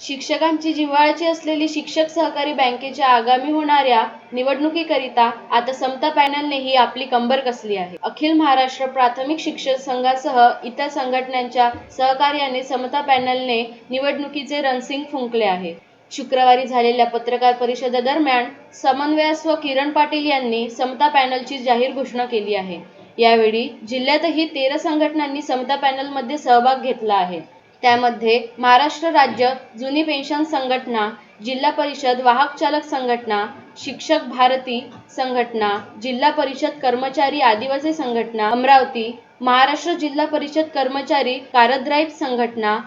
शिक्षकांची जिव्हाळ्याची असलेली शिक्षक सहकारी बँकेच्या आगामी होणाऱ्या निवडणुकीकरिता आता समता पॅनलनेही आपली कंबर कसली आहे? अखिल महाराष्ट्र प्राथमिक शिक्षक संघासह इतर संघटनांच्या सहकार्याने समता पॅनलने निवडणुकीचे रणसिंग फुंकले आहे. शुक्रवारी झालेल्या पत्रकार परिषदेदरम्यान समन्वयस्व किरण पाटील यांनी समता पॅनलची जाहीर घोषणा केली आहे. यावेळी जिल्ह्यातही तेरा संघटनांनी समता पॅनलमध्ये सहभाग घेतला आहे. त्यामध्ये महाराष्ट्र राज्य जुनी पेन्शन संघटना जिल्हा परिषद वाहक चालक संघटना शिक्षक भारती संघटना जिल्हा परिषद कर्मचारी आदिवासी संघटना अमरावती महाराष्ट्र जिल्हा परिषद कर्मचारी कारद्राईब संघटना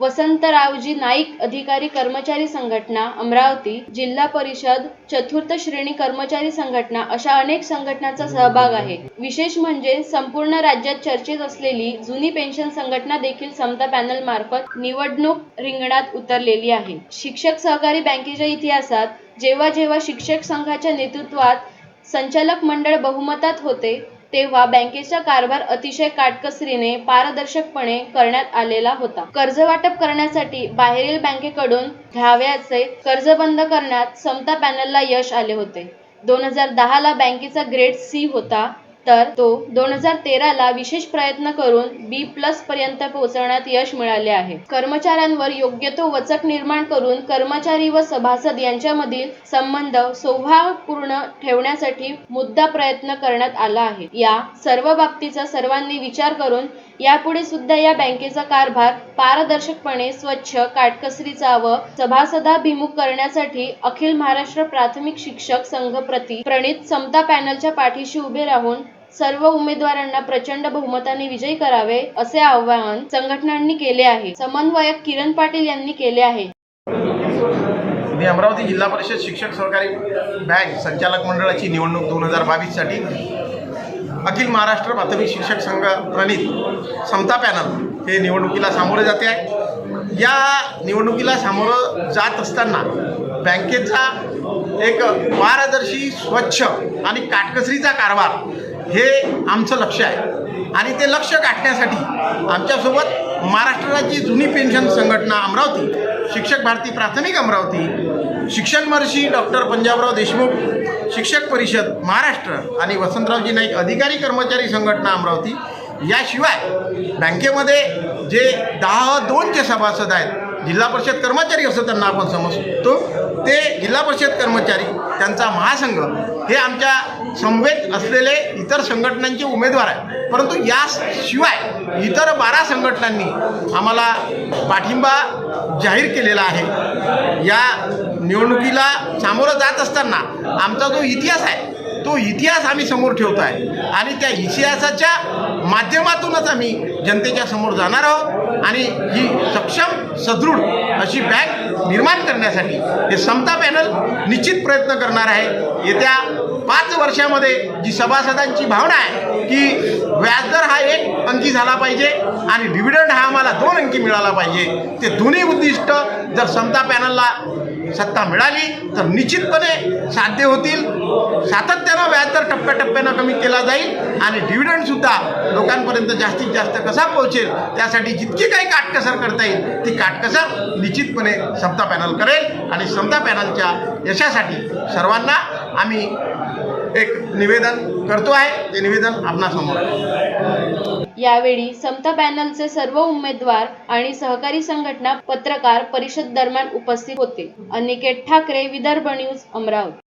वसंतरावजी नाईक अधिकारी कर्मचारी संघटना अमरावती जिल्हा परिषद चतुर्थ श्रेणी कर्मचारी संघटना अशा अनेक संघटनांचा सहभाग आहे. विशेष म्हणजे संपूर्ण राज्यात चर्चेत असलेली जुनी पेन्शन संघटना देखील समता पॅनल मार्फत निवडणूक रिंगणात उतरलेली आहे. शिक्षक सहकारी बँकेच्या इतिहासात जेव्हा जेव्हा शिक्षक संघाच्या नेतृत्वात संचालक मंडळ बहुमतात होते तेव्हा बँकेचा कारभार अतिशय काटकसरीने पारदर्शकपणे करण्यात आलेला होता. कर्ज वाटप करण्यासाठी बाहेरील बँकेकडून घ्याव्याचे कर्ज बंद करण्यात समता पॅनलला यश आले होते. दोन हजार दहा ला बँकेचा ग्रेड सी होता. तर तो दोन हजार तेराला विशेष प्रयत्न करून बी प्लस पर्यंत पोहोचवण्यात यश मिळाले आहे. कर्मचाऱ्यांवर योग्य तो वचक निर्माण करून कर्मचारी व सभासद यांच्यामधील संबंध सौभावपूर्ण ठेवण्यासाठी मुद्दा प्रयत्न करण्यात आला आहे. या सर्व बाबतीचा सर्वांनी विचार करून यापुढे सुद्धा या बँकेचा कारभार पारदर्शकपणे स्वच्छ काटकसरीचा व सभासदाभिमुख करण्यासाठी अखिल महाराष्ट्र प्राथमिक शिक्षक संघ प्रति प्रणित समता पॅनलच्या पाठीशी उभे राहून सर्व उमेदवारांना प्रचंड बहुमताने विजयी करावे असे आवाहन संघटनांनी केले आहे. समन्वयक किरण पाटील यांनी केले आहे. मी अमरावती जिल्हा परिषद शिक्षक सहकारी बँक संचालक मंडळाची निवडणूक दोन हजार बावीससाठी अखिल महाराष्ट्र प्राथमिक शिक्षक संघ प्रणित समता पॅनल हे निवडणुकीला सामोरे जाते आहे. या निवडणुकीला सामोरं जात असताना बँकेचा एक पारदर्शी स्वच्छ आणि काटकसरीचा कारभार हे आमचं लक्ष आहे. आणि ते लक्ष गाठण्यासाठी आमच्यासोबत महाराष्ट्र राज्य जुनी पेन्शन संघटना अमरावती शिक्षक भारती प्राथमिक अमरावती शिक्षण महर्षी डॉक्टर पंजाबराव देशमुख शिक्षक परिषद महाराष्ट्र आणि वसंतरावजी नाईक अधिकारी कर्मचारी संघटना अमरावती याशिवाय बँकेमध्ये जे दहा दोनचे सभासद आहेत जिल्हा परिषद कर्मचारी असं त्यांना आपण समजतो. ते जिल्हा परिषद कर्मचारी त्यांचा महासंघ हे आमच्या समवेत असलेले इतर संघटनांचे उमेदवार आहेत. परंतु याशिवाय इतर बारा संघटनांनी आम्हाला पाठिंबा जाहीर केलेला आहे. या निवडणुकीला सामोरं जात असताना आमचा जो इतिहास आहे तो इतिहास आम्ही समोर ठेवतो आहे आणि त्या इतिहासाच्या माध्यमातूनच आम्ही जनतेच्या समोर जाणार आहोत आणि ही सक्षम सदृढ अशी बँक निर्माण करण्यासाठी हे समता पॅनल निश्चित प्रयत्न करणार आहे. येत्या पाच वर्षामध्ये जी सभासदांची भावना आहे की व्याजदर हा एक अंकी झाला पाहिजे आणि डिव्हिडंड हा आम्हाला दोन अंकी मिळाला पाहिजे. ते दोन्ही उद्दिष्ट जर समता पॅनलला सत्ता मिळाली तर निश्चितपणे साध्य होतील. सातत्य टप्प्याटप्प्यानं कमी केला जाईल आणि डिव्हिडंडसुद्धा लोकांपर्यंत जास्तीत जास्त कसा पोहोचेल त्यासाठी जितकी काही काटकसर करता येईल ती काटकसर निश्चितपणे समता पॅनल करेल. आणि समता पॅनलच्या यशासाठी सर्वांना आम्ही एक निवेदन करतो आहे. ते निवेदन आपणासमोर यावेळी समता पॅनलचे सर्व उमेदवार आणि सहकारी संघटना पत्रकार परिषद दरम्यान उपस्थित होते. अनिकेत ठाकरे विदर्भ न्यूज अमरावती.